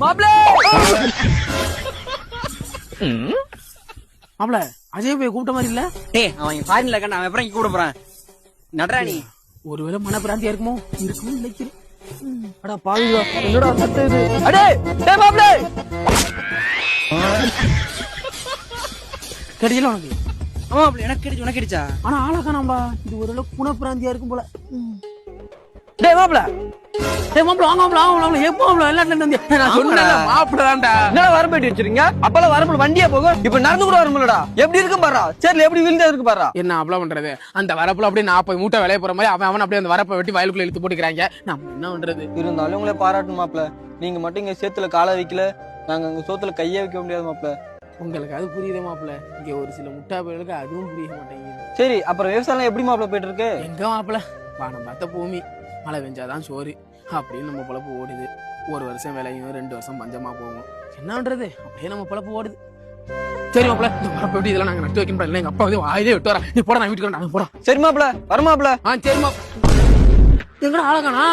மாப்ள அஜய் போய் கூப்பிட்ட மாதிரி இல்ல? டேய் அவன் ஃபாரின்ல இருக்கான் அவன் எப்பறம் இங்க கூட போறான். நடரா நீ. ஒருவேளை மனப்பிராந்தியா இருக்குமோ? இருக்குமோ நினைக்கிறேன். அடா பாவிங்களா என்னடா சட்டை இது? அடே டேய் மாப்ள கிடைச்சல உனக்கு? ஆமா மாப்ள எனக்கு கிடைச்சு உனக்கு கிடைச்சா ஆனா ஆளா காணாம்பா இது ஒருவேளை குணப்பிராந்தியா இருக்கும் போல. டேய் மாப்ள டேய் மாப்பிள வாங்க மாப்பிள வாங்க மாப்பிள. எப்போ மாப்பிள? எல்லாத்துல இருந்து நான் சொன்னேன்ல மாப்பிள தான்டா என்னடா வரம்பேட்டி வச்சிருக்கீங்க? அப்பெல்லாம் வரம்புல வண்டியா போகும்? இப்ப நடந்து கூட வரும்லடா எப்படி இருக்கும் பாரா சரில எப்படி விழுந்தா இருக்கு பாரா. என்ன அப்பள பண்றது? அந்த வரப்புல அப்படியே நாற்பது மூட்டை விளைய போற மாதிரி அவன் அவன் அப்படியே அந்த வரப்பை வெட்டி வயலுக்குள்ள இழுத்து போட்டுக்கிறாங்க. நம்ம என்ன பண்றது? இருந்தாலும் உங்களை பாராட்டணும் மாப்ள நீங்க மட்டும் இங்க சேத்துல காலை வைக்கல. நாங்க அங்க சோத்துல கையே வைக்க முடியாது மாப்ள உங்களுக்கு அது புரியுதே மாப்பிள. இங்க ஒரு சில முட்டா பயலுக்கு அதுவும் புரிய மாட்டேங்குது. சரி அப்புறம் விவசாயம் எப்படி மாப்ள போயிட்டு இருக்கு? எங்க மாப்பிள? வானம் பார்த்த பூமி. மழை பெஞ்சாதான் சோறு அப்படின்னு நம்ம பொழப்பு ஓடுது. ஒரு வருஷம் விளையும் ரெண்டு வருஷம் பஞ்சமா போகும். என்ன பண்றது அப்படியே நம்ம பொழப்பு ஓடுது. சரி மாப்பிள இந்த வரப்ப எப்படி? இதெல்லாம் நாங்க நட்டு வைக்கணும் இல்லை எங்க அப்பா வந்து வாயிலே விட்டு வரேன் நீ போட நான் வீட்டுக்கு நான் போறேன் சரி மாப்ள வர மாப்ள ஆ சரி மாப்பிள எங்கடா ஆளக்கானா